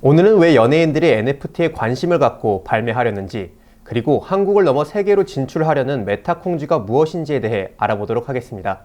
오늘은 왜 연예인들이 NFT에 관심을 갖고 발매하려는지, 그리고 한국을 넘어 세계로 진출하려는 메타콩즈가 무엇인지에 대해 알아보도록 하겠습니다.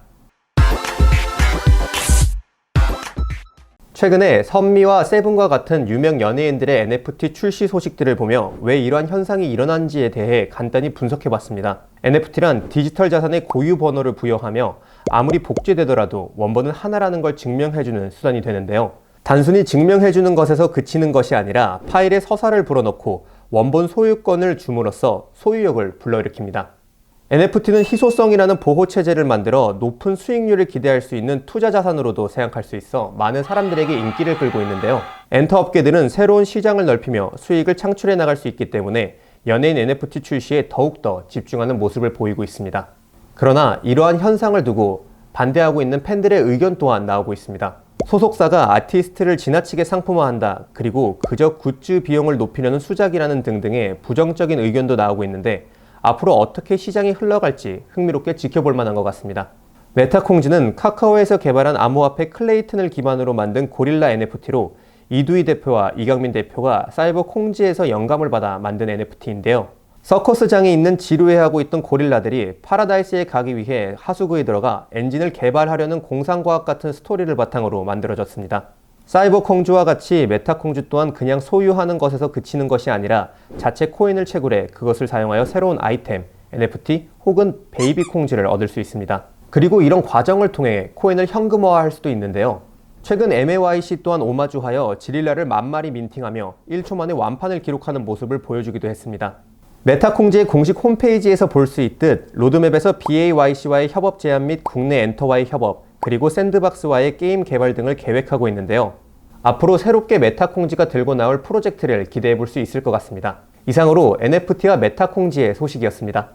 최근에 선미와 세븐과 같은 유명 연예인들의 NFT 출시 소식들을 보며 왜 이러한 현상이 일어난지에 대해 간단히 분석해 봤습니다. NFT란 디지털 자산의 고유 번호를 부여하며 아무리 복제되더라도 원본은 하나라는 걸 증명해주는 수단이 되는데요. 단순히 증명해주는 것에서 그치는 것이 아니라 파일에 서사를 불어넣고 원본 소유권을 줌으로써 소유욕을 불러일으킵니다. NFT는 희소성이라는 보호 체제를 만들어 높은 수익률을 기대할 수 있는 투자 자산으로도 생각할 수 있어 많은 사람들에게 인기를 끌고 있는데요. 엔터 업계들은 새로운 시장을 넓히며 수익을 창출해 나갈 수 있기 때문에 연예인 NFT 출시에 더욱더 집중하는 모습을 보이고 있습니다. 그러나 이러한 현상을 두고 반대하고 있는 팬들의 의견 또한 나오고 있습니다. 소속사가 아티스트를 지나치게 상품화한다, 그리고 그저 굿즈 비용을 높이려는 수작이라는 등등의 부정적인 의견도 나오고 있는데 앞으로 어떻게 시장이 흘러갈지 흥미롭게 지켜볼 만한 것 같습니다. 메타콩즈는 카카오에서 개발한 암호화폐 클레이튼을 기반으로 만든 고릴라 NFT로 이두희 대표와 이강민 대표가 사이버 콩지에서 영감을 받아 만든 NFT인데요. 서커스장에 있는 지루해하고 있던 고릴라들이 파라다이스에 가기 위해 하수구에 들어가 엔진을 개발하려는 공상과학 같은 스토리를 바탕으로 만들어졌습니다. 사이버 콩주와 같이 메타 콩주 또한 그냥 소유하는 것에서 그치는 것이 아니라 자체 코인을 채굴해 그것을 사용하여 새로운 아이템, NFT 혹은 베이비 콩즈를 얻을 수 있습니다. 그리고 이런 과정을 통해 코인을 현금화할 수도 있는데요. 최근 MAYC 또한 오마주하여 지릴라를 만 마리 민팅하며 1초 만에 완판을 기록하는 모습을 보여주기도 했습니다. 메타콩즈의 공식 홈페이지에서 볼 수 있듯 로드맵에서 BAYC와의 협업 제안 및 국내 엔터와의 협업, 그리고 샌드박스와의 게임 개발 등을 계획하고 있는데요. 앞으로 새롭게 메타콩지가 들고 나올 프로젝트를 기대해 볼 수 있을 것 같습니다. 이상으로 NFT와 메타콩지의 소식이었습니다.